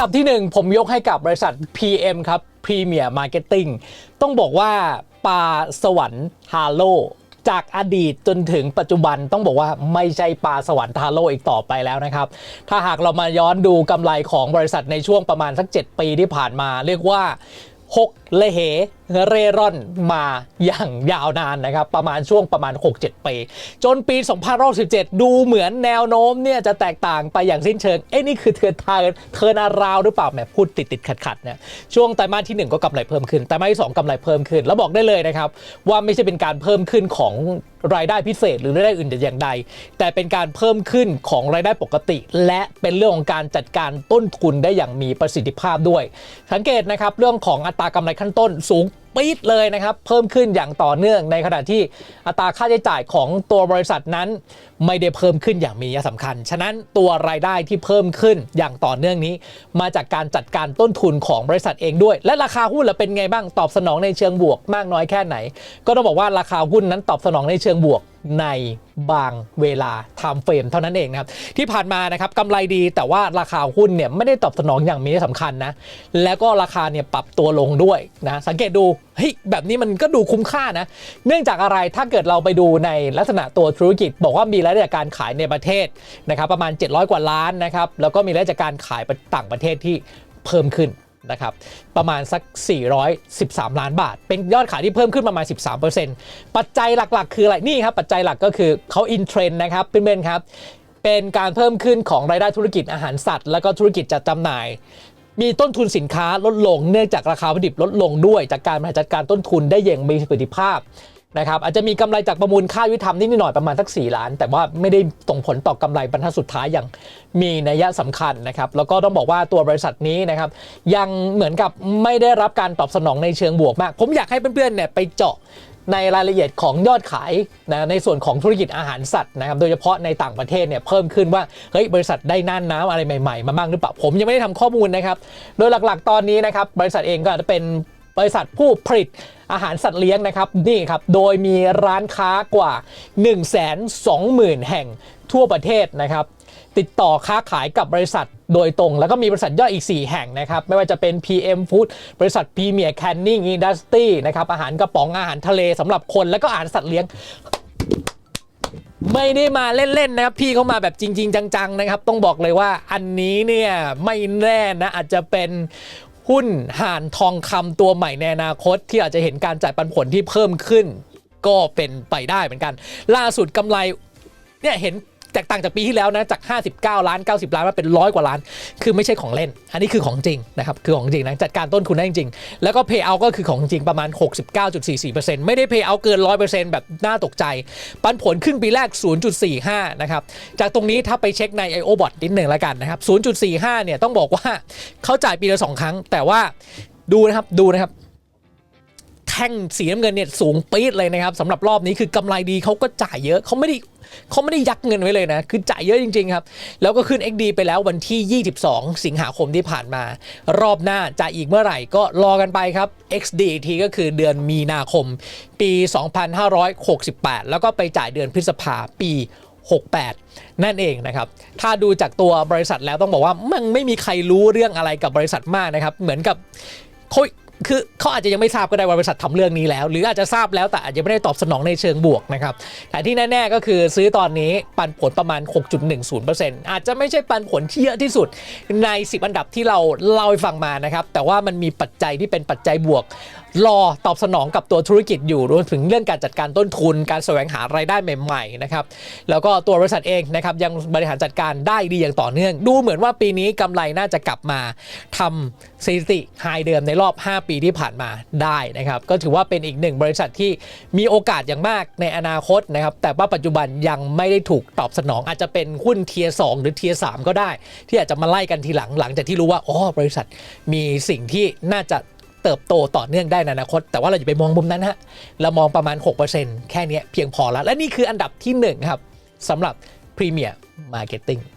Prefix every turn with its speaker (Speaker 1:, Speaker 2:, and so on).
Speaker 1: ดับที่ 1 ผมยกให้กับบริษัท PM ครับ Premier Marketing ต้องบอกว่าปลาสวรรค์ฮาโลจากอดีตจนถึงปัจจุบันต้องบอกว่าไม่ใช่ปลาสวรรค์ทาโร่อีกต่อไปแล้วนะครับ ถ้าหากเรามาย้อนดูกำไรของบริษัทในช่วงประมาณสัก 7 ปีที่ผ่านมา เรียกว่าหก เลเหเร่ร่อนมาอย่างยาวนานนะครับ ประมาณช่วงประมาณ 6-7 ปี จนปี 2017 ดูเหมือนแนวโน้มเนี่ยจะแตกต่างไปอย่างสิ้นเชิง เอ้นี่คือเทินทางเทินอาราวหรือเปล่าแหมพูดติดติดขัดขัดเนี่ยช่วงไตรมาสที่ 1 ก็กำไรเพิ่มขึ้นไตรมาสที่ 2กำไรเพิ่มขึ้น แล้วบอกได้เลยนะครับ ว่าไม่ใช่เป็นการเพิ่มขึ้นของรายได้พิเศษหรือรายได้อื่นแต่อย่างใด แต่เป็นการเพิ่มขึ้นของรายได้ปกติ และเป็นเรื่องของการจัดการต้นทุนได้อย่างมีประสิทธิภาพด้วย สังเกตนะครับเรื่องของอัตรากำไรขั้นต้นสูงปี๊ดเลยนะครับ เพิ่มขึ้นอย่างต่อเนื่องในขณะที่อัตราค่าใช้จ่ายของตัวบริษัทนั้นไม่ได้เพิ่มขึ้นอย่างมีนัยสำคัญ ฉะนั้นตัวรายได้ที่เพิ่มขึ้นอย่างต่อเนื่องนี้ มาจากการจัดการต้นทุนของบริษัทเองด้วย และราคาหุ้นล่ะเป็นไงบ้างตอบสนองในเชิงบวกมากน้อยแค่ไหน ก็ต้องบอกว่าราคาหุ้นนั้นตอบสนองในเชิงบวกในบางเวลา time frame เท่านั้นเองนะครับที่ผ่านมานะครับกำไรดีแต่ว่าราคาหุ้นเนี่ยไม่ได้ตอบสนองอย่างมีนัยสำคัญนะแล้วก็ราคาเนี่ยปรับตัวลงด้วยนะสังเกตดูเฮ้ยแบบนี้มันก็ดูคุ้มค่านะ เนื่องจากอะไรถ้าเกิดเราไปดูในลักษณะตัวธุรกิจ บอกว่ามีรายได้จากการขายในประเทศนะครับประมาณ 700 กว่าล้านนะครับแล้วก็มีรายได้จากการขายไปต่างประเทศที่เพิ่มขึ้นนะครับประมาณสัก 413 ล้านบาท เป็นยอดขายที่เพิ่มขึ้นประมาณ 13%ปัจจัยหลักๆ คืออะไรนี่ครับปัจจัยหลักก็คือเขาอินเทรนด์นะครับเพื่อนๆครับเป็นการเพิ่มขึ้นของรายได้ธุรกิจอาหารสัตว์ แล้วก็ธุรกิจจัดจำหน่าย มีต้นทุนสินค้าลดลงเนื่องจากราคาวัตถุดิบลดลงด้วย จากการบริหารจัดการต้นทุนได้อย่างมีประสิทธิภาพนะครับอาจจะมีกำไรจากประมูลค่ายุติธรรมนิดหน่อยประมาณสัก 4 ล้าน แต่ว่าไม่ได้ส่งผลต่อกำไรบรรทัดสุดท้ายอย่างมีนัยสำคัญนะครับแล้วก็ต้องบอกว่าตัวบริษัทนี้นะครับยังเหมือนกับไม่ได้รับการตอบสนองในเชิงบวกมาก ผมอยากให้เพื่อนๆเนี่ยไปเจาะ ในรายละเอียดของยอดขายนะในส่วนของธุรกิจอาหารสัตว์นะครับโดยเฉพาะในต่างประเทศเนี่ยเพิ่มขึ้นว่าเฮ้ยบริษัทได้น่านน้ำอะไรใหม่ๆ มาบ้างหรือเปล่าผมยังไม่ได้ทำข้อมูลนะครับ โดยหลักๆ ตอนนี้นะครับบริษัทเองก็จจะเป็นบริษัทผู้ผลิตอาหารสัตว์เลี้ยงนะครับนี่ครับโดยมีร้านค้ากว่า 1 2 0 0 0 0 แห่งทั่วประเทศนะครับ ติดต่อค้าขายกับบริษัทโดยตรง แล้วก็มีบริษัทย่อยอีก 4 แห่งนะครับ ไม่ว่าจะเป็น PM Food บริษัท Premier Canning Industry นะครับ อาหารกระป๋องอาหารทะเลสำหรับคน แล้วก็อาหารสัตว์เลี้ยงไม่ได้มาเล่น ๆ นะครับ พี่เขามาแบบจริง ๆ จัง ๆ นะครับ ต้องบอกเลยว่าอันนี้เนี่ยไม่แน่นะ อาจจะเป็นหุ้นห่านทองคำตัวใหม่ในอนาคต ที่อาจจะเห็นการจ่ายปันผลที่เพิ่มขึ้น ก็เป็นไปได้เหมือนกัน ล่าสุดกำไรเนี่ยเห็น แตกต่างจากปีที่แล้วนะจาก 59 ล้าน 90 ล้านมาเป็นร้อยกว่าล้าน คือไม่ใช่ของเล่น อันนี้คือของจริงนะครับคือของจริงนะจัดการต้นทุนได้จริง แล้วก็ pay out ก็คือของจริงประมาณ 69.44%ไม่ได้ pay out เกิน 100%แบบน่าตกใจ ปันผลครึ่งปีแรก 0.45 นะครับจากตรงนี้ถ้าไปเช็คใน IO bot นิดหนึ่งแล้วกันนะครับ 0.45 เนี่ยต้องบอกว่าเขาจ่ายปีละสองครั้ง แต่ว่าดูนะครับดูนะครับ ท่งสีน้ำเงินเนี่ยสูงปี๊ดเลยนะครับสำหรับรอบนี้คือกำไรดีเขาก็จ่ายเยอะเขาไม่ได้เขาไม่ได้ยักเงินไว้เลยนะ คือจ่ายเยอะจริงๆครับ แล้วก็ขึ้น XD ไปแล้ววันที่ 22 สิงหาคมที่ผ่านมา รอบหน้าจ่ายอีกเมื่อไหร่ก็รอกันไปครับ XD อีกทีก็คือเดือนมีนาคม ปี 2568 แล้วก็ไปจ่ายเดือนพฤษภาปี 68 นั่นเองนะครับ ถ้าดูจากตัวบริษัทแล้วต้องบอกว่ามันไม่มีใครรู้เรื่องอะไรกับบริษัทมากนะครับ เหมือนกับเขา คือเขาอาจจะยังไม่ทราบก็ได้ว่าบริษัททำเรื่องนี้แล้ว หรืออาจจะทราบแล้วแต่อาจจะไม่ได้ตอบสนองในเชิงบวกนะครับแต่ที่แน่ ๆ ก็คือซื้อตอนนี้ปันผลประมาณ 6.10%อาจจะไม่ใช่ปันผลที่เยอะที่สุดใน 10 อันดับที่เราเล่าให้ฟังมานะครับแต่ว่ามันมีปัจจัยที่เป็นปัจจัยบวกรอตอบสนองกับตัวธุรกิจอยู่รวมถึงเรื่องการจัดการต้นทุน การแสวงหารายได้ใหม่ๆนะครับแล้วก็ตัวบริษัทเองนะครับยังบริหารจัดการได้ดีอย่างต่อเนื่อง ดูเหมือนว่าปีนี้กำไรน่าจะกลับมาทำสถิติไฮเดิมในรอบ 5 ปีที่ผ่านมาได้นะครับก็ถือว่าเป็นอีกหนึ่งบริษัทที่มีโอกาสอย่างมากในอนาคตนะครับแต่ว่าปัจจุบันยังไม่ได้ถูกตอบสนอง อาจจะเป็นหุ้นเทียสหรือเทียสก็ได้ ที่อาจจะมาไล่กันทีหลังหลังจากที่รู้ว่าอ๋อบริษัทมีสิ่งที่น่าจะ เติบโตต่อเนื่องได้ในอนาคต แต่ว่าเราอย่าไปมองมุมนั้นฮะเรามองประมาณ 6%แค่นี้เพียงพอแล้ว และนี่คืออันดับที่ 1 ครับสำหรับ Premier Marketing